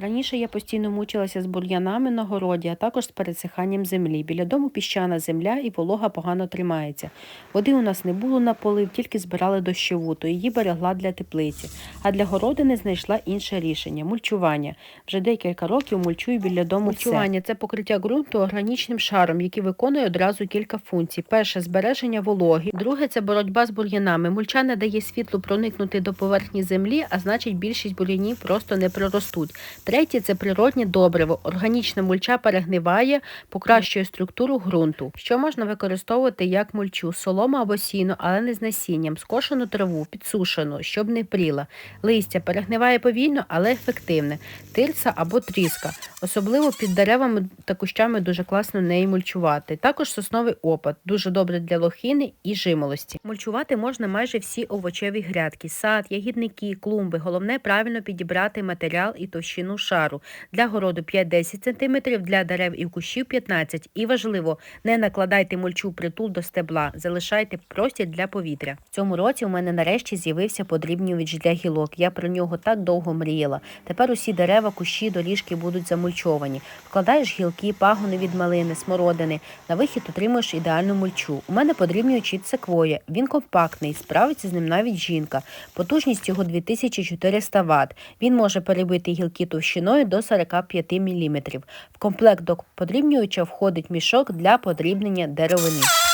Раніше я постійно мучилася з бур'янами на городі, а також з пересиханням землі. Біля дому піщана земля і волога погано тримається. Води у нас не було на полив, тільки збирали дощову, то її берегла для теплиці. А для городини знайшла інше рішення мульчування. Вже декілька років мульчую біля дому. Мульчування це покриття ґрунту органічним шаром, який виконує одразу кілька функцій. Перше збереження вологи, друге це боротьба з бур'янами. Мульча не дає світлу проникнути до поверхні землі, а значить більшість бур'янів просто не проростуть. Третє це природнє добриво. Органічна мульча перегниває, покращує структуру ґрунту. Що можна використовувати як мульчу? Солома або сіно, але не з насінням, скошену траву, підсушену, щоб не пріла. Листя перегниває повільно, але ефективне. Тирса або тріска. Особливо під деревами та кущами дуже класно неї мульчувати. Також сосновий опад, дуже добре для лохини і жимолості. Мульчувати можна майже всі овочеві грядки, сад, ягідники, клумби. Головне правильно підібрати матеріал і товщину шару. Для городу 5-10 см, для дерев і кущів 15 І важливо, не накладайте мульчу притул до стебла, залишайте простір для повітря. В цьому році у мене нарешті з'явився подрібнювач для гілок. Я про нього так довго мріяла. Тепер усі дерева, кущі, доріжки будуть замульчовані. Вкладаєш гілки, пагони від малини, смородини. На вихід отримуєш ідеальну мульчу. У мене подрібнювач від секвоя. Він компактний, справиться з ним навіть жінка. Потужність його 2400 Вт. Він може перебити гілки товщиною до 45 мм. В комплект до подрібнювача входить мішок для подрібнення деревини.